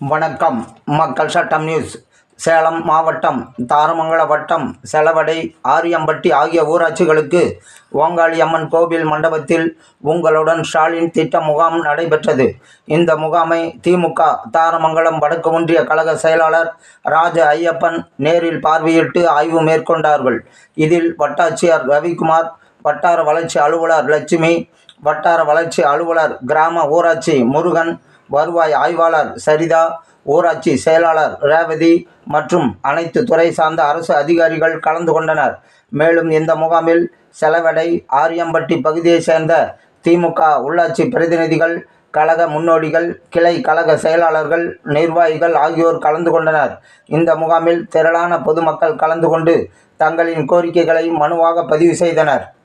வணக்கம். மக்கள் சட்டம் நியூஸ். சேலம் மாவட்டம் தாரமங்கல வட்டம் செலவடை ஆரியம்பட்டி ஆகிய ஊராட்சிகளுக்கு ஓங்காளி அம்மன் கோவில் மண்டபத்தில் உங்களுடன் ஸ்டாலின் திட்ட முகாம் நடைபெற்றது. இந்த முகாமை திமுக தாரமங்கலம் வடக்கு ஒன்றிய கழக செயலாளர் ராஜ ஐயப்பன் நேரில் பார்வையிட்டு ஆய்வு மேற்கொண்டார்கள். இதில் வட்டாட்சியர் ரவிக்குமார் வட்டார வளர்ச்சி அலுவலர் லட்சுமி வட்டார வளர்ச்சி அலுவலர் கிராம ஊராட்சி முருகன் வருவாய் ஆய்வாளர் சரிதா ஊராட்சி செயலாளர் ரேவதி மற்றும் அனைத்து துறை சார்ந்த அரசு அதிகாரிகள் கலந்து கொண்டனர். மேலும் இந்த முகாமில் செலவடை ஆரியம்பட்டி பகுதியைச் சேர்ந்த திமுக உள்ளாட்சி பிரதிநிதிகள் கழக முன்னோடிகள் கிளை கழக செயலாளர்கள் நிர்வாகிகள் ஆகியோர் கலந்து கொண்டனர். இந்த முகாமில் திரளான பொதுமக்கள் கலந்து கொண்டு தங்களின் கோரிக்கைகளை மனுவாக பதிவு செய்தனர்.